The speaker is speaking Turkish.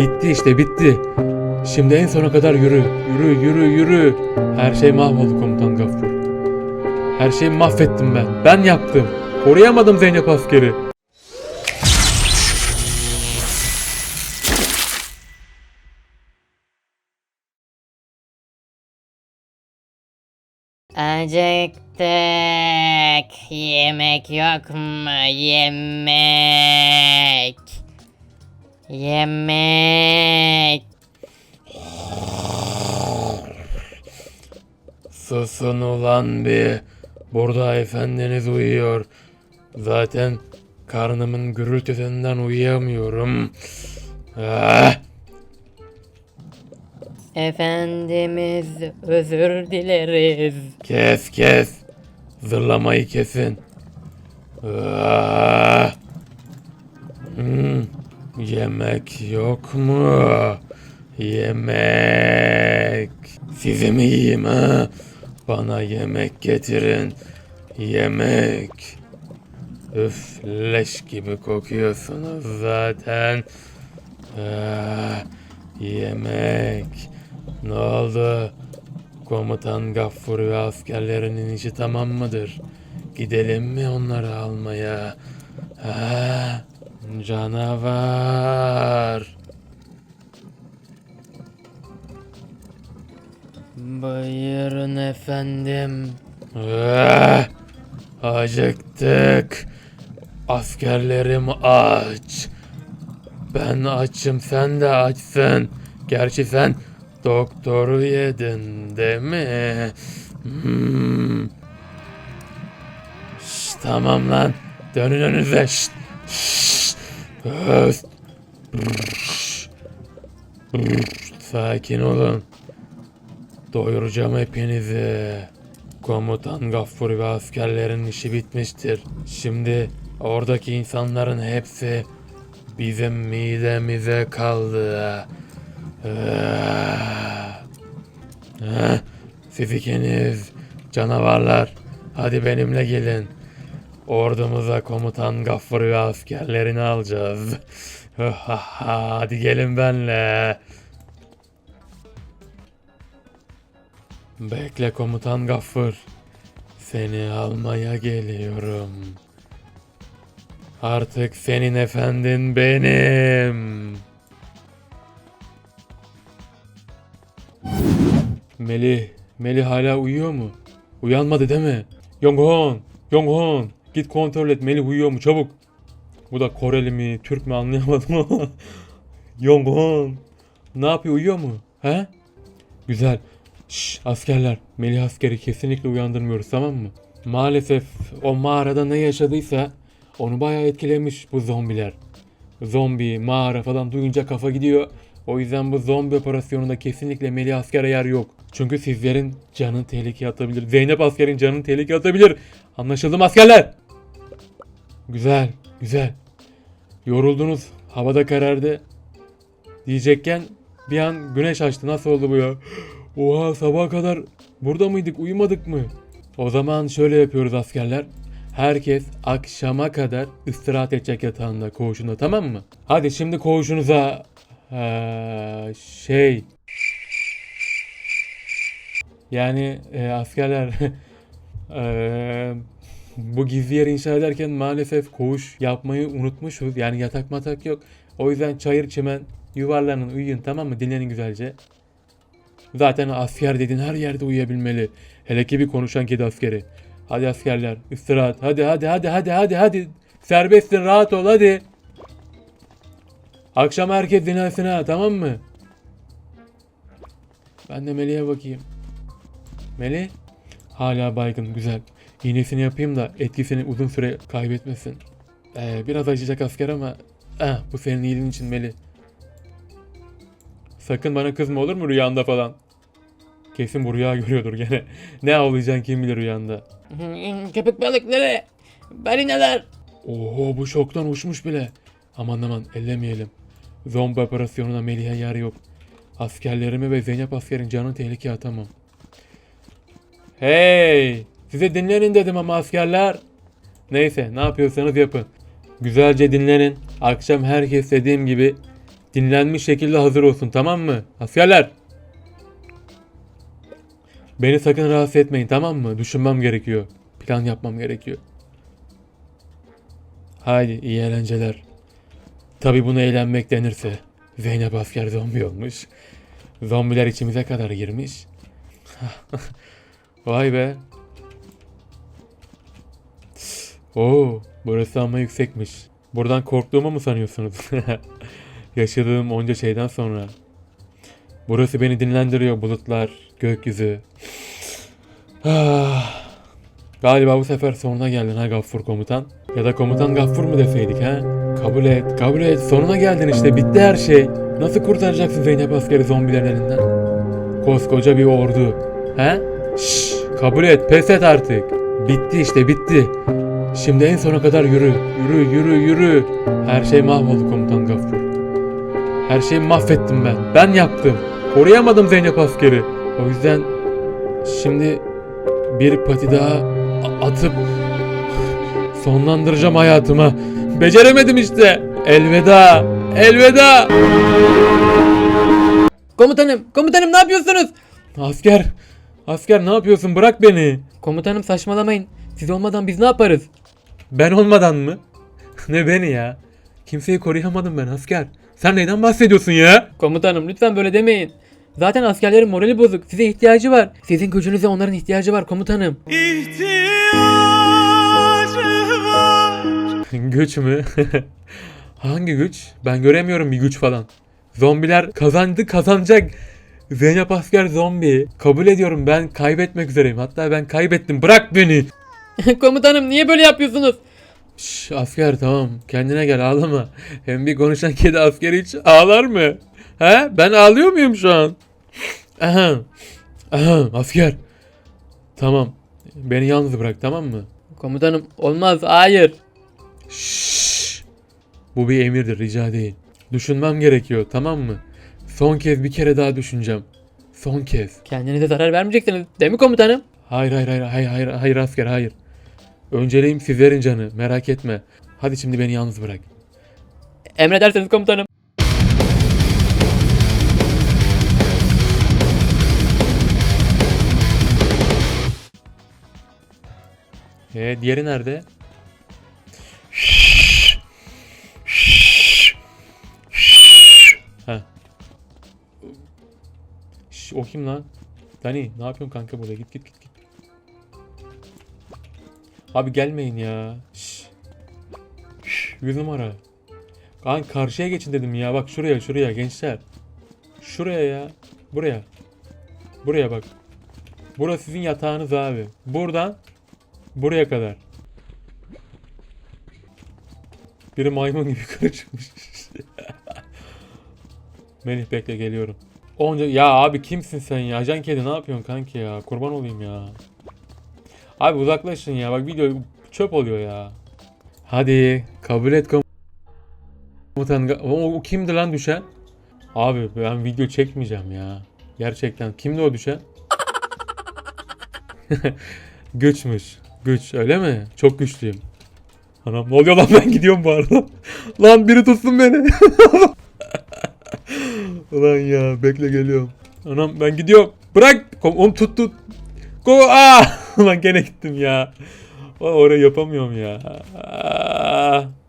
Bitti işte bitti. Şimdi en sona kadar yürü. Yürü yürü yürü. Her şey mahvoldu komutan Gaffur. Her şeyi mahvettim ben. Ben yaptım. Koruyamadım Zeynep askeri. Acıktık. Yemek yok mu? Yemek. Yemek. Susun ulan bir. Burada efendiniz uyuyor. Zaten karnımın gürültüsünden uyuyamıyorum. Ah! Efendimiz özür dileriz. Kes kes. Zırlamayı kesin. Ah! Hmm, Yemek yok mu? Yemek. Sizi mi yiyeyim ha? Bana yemek getirin. Yemek. Üf leş gibi kokuyorsunuz zaten. Ah, yemek. Ne oldu? Komutan Gaffur ve askerlerinin işi tamam mıdır? Gidelim mi onları almaya? Ha? Canavar. Buyurun efendim. Ah, acıktık. Askerlerim aç. Ben açım sen de açsın. Gerçi sen doktoru yedin değil mi? Hmm. Şş, tamam lan. Dönün önünüze. Şşt. Şşt. Sakin olun. Doyuracağım hepinizi. Komutan Gaffur ve askerlerin işi bitmiştir. Şimdi oradaki insanların hepsi bizim midemize kaldı. Siz ikiniz canavarlar. Hadi benimle gelin. Ordumuza komutan Gaffur ve askerlerini alacağız. Hadi gelin benle. Bekle komutan Gaffur. Seni almaya geliyorum. Artık senin efendin benim. Melih, Melih hala uyuyor mu? Uyanmadı değil mi? Yonghon, Yonghon, git kontrol et Melih uyuyor mu çabuk. Bu da Koreli mi, Türk mü anlayamadım ama. Yonghon, ne yapıyor uyuyor mu? He? Güzel. Şş, askerler, Melih askeri kesinlikle uyandırmıyoruz tamam mı? Maalesef o mağarada ne yaşadıysa onu bayağı etkilemiş bu zombiler. Zombi, mağara falan duyunca kafa gidiyor. O yüzden bu zombi operasyonunda kesinlikle Melih askere yer yok. Çünkü sizlerin canın tehlikeye atabilir. Zeynep askerin canını tehlikeye atabilir. Anlaşıldı mı askerler? Güzel, güzel. Yoruldunuz. Havada karardı. Diyecekken bir an güneş açtı. Nasıl oldu bu ya? Oha sabaha kadar burada mıydık? Uyumadık mı? O zaman şöyle yapıyoruz askerler. Herkes akşama kadar istirahat edecek yatağında, koğuşunda tamam mı? Hadi şimdi koğuşunuza eee, şey yani e, askerler eee, bu gizli yer inşa ederken maalesef koğuş yapmayı unutmuşuz. Yani yatak matak yok. O yüzden çayır çimen yuvarlanın uyuyun tamam mı? Dinlenin güzelce. Zaten asker dediğin her yerde uyuyabilmeli. Hele ki bir konuşan kedi askeri. Hadi askerler istirahat. Hadi hadi hadi hadi hadi hadi. Serbestsin rahat ol hadi. Akşam herkes dinlensin ha tamam mı? Ben de Melih'e bakayım. Melih? Hala baygın güzel. İğnesini yapayım da etkisini uzun süre kaybetmesin. Ee, biraz acıyacak asker ama eh, bu senin iyiliğin için Melih. Sakın bana kızma olur mu rüyanda falan? Kesin bu rüya görüyordur gene. ne avlayacaksın kim bilir rüyanda. Köpek balıkları. Balinalar. Oho bu şoktan uçmuş bile. Aman aman ellemeyelim. Zombi operasyonuna Melih'e yer yok. Askerlerimi ve Zeynep askerin canını tehlikeye atamam. Hey! Size dinlenin dedim ama askerler. Neyse ne yapıyorsanız yapın. Güzelce dinlenin. Akşam herkes dediğim gibi dinlenmiş şekilde hazır olsun tamam mı? Askerler. Beni sakın rahatsız etmeyin tamam mı? Düşünmem gerekiyor. Plan yapmam gerekiyor. Haydi iyi eğlenceler. Tabi bunu eğlenmek denirse. Zeynep asker zombi olmuş. Zombiler içimize kadar girmiş. Vay be. Oo, burası ama yüksekmiş. Buradan korktuğumu mu sanıyorsunuz? Yaşadığım onca şeyden sonra. Burası beni dinlendiriyor bulutlar, gökyüzü. Ah. Galiba bu sefer sonuna geldin ha Gaffur komutan. Ya da komutan Gaffur mu deseydik ha? Kabul et, kabul et. Sonuna geldin işte. Bitti her şey. Nasıl kurtaracaksın Zeynep askeri zombilerin? Koskoca bir ordu. He? Kabul et, pes et artık. Bitti işte, bitti. Şimdi en sona kadar yürü. Yürü, yürü, yürü. Her şey mahvoldu komutan Gaffur. Her şeyi mahvettim ben. Ben yaptım. Koruyamadım Zeynep askeri. O yüzden şimdi bir pati daha atıp sonlandıracağım hayatımı. Beceremedim işte. Elveda. Elveda. Komutanım, komutanım ne yapıyorsunuz? Asker. Asker ne yapıyorsun? Bırak beni. Komutanım saçmalamayın. Siz olmadan biz ne yaparız? Ben olmadan mı? ne beni ya? Kimseyi koruyamadım ben asker. Sen neyden bahsediyorsun ya? Komutanım lütfen böyle demeyin. Zaten askerlerin morali bozuk. Size ihtiyacı var. Sizin gücünüze onların ihtiyacı var komutanım. güç mü? Hangi güç? Ben göremiyorum bir güç falan. Zombiler kazandı kazanacak. Zeynep asker zombi. Kabul ediyorum ben kaybetmek üzereyim. Hatta ben kaybettim. Bırak beni. komutanım niye böyle yapıyorsunuz? Şş, asker tamam kendine gel ağlama. Hem bir konuşan kedi askeri hiç ağlar mı? He? Ben ağlıyor muyum şu an? Aha. Aha, asker. Tamam. Beni yalnız bırak tamam mı? Komutanım olmaz hayır. Şşş. Bu bir emirdir rica değil. Düşünmem gerekiyor tamam mı? Son kez bir kere daha düşüneceğim. Son kez. Kendinize zarar vermeyeceksiniz değil mi komutanım? Hayır hayır hayır hayır hayır, hayır asker hayır. Önceliğim sizlerin canı merak etme. Hadi şimdi beni yalnız bırak. Emredersiniz komutanım. Ee, diğeri nerede? Şş, o kim lan? Dani ne yapıyorsun kanka burada? Git git git git. Abi gelmeyin ya. Şş. Şş, yüz numara. Kan karşıya geçin dedim ya. Bak şuraya şuraya gençler. Şuraya ya. Buraya. Buraya bak. Burası sizin yatağınız abi. Buradan Buraya kadar. Biri maymun gibi yukarı çıkmış. Melih bekle geliyorum. Onca ya abi kimsin sen ya? Ajan kedi ne yapıyorsun kanki ya? Kurban olayım ya. Abi uzaklaşın ya. Bak video çöp oluyor ya. Hadi kabul et komutan. O, o kimdi lan düşen? Abi ben video çekmeyeceğim ya. Gerçekten. Kimdi o düşen? Güçmüş. Güç öyle mi? Çok güçlüyüm. Anam ne oluyor lan ben gidiyorum bu arada. lan biri tutsun beni. Ulan ya bekle geliyorum. Anam ben gidiyorum. Bırak. Kom tut tut. Go aa. Lan gene gittim ya. Ulan Orayı yapamıyorum ya. Aa.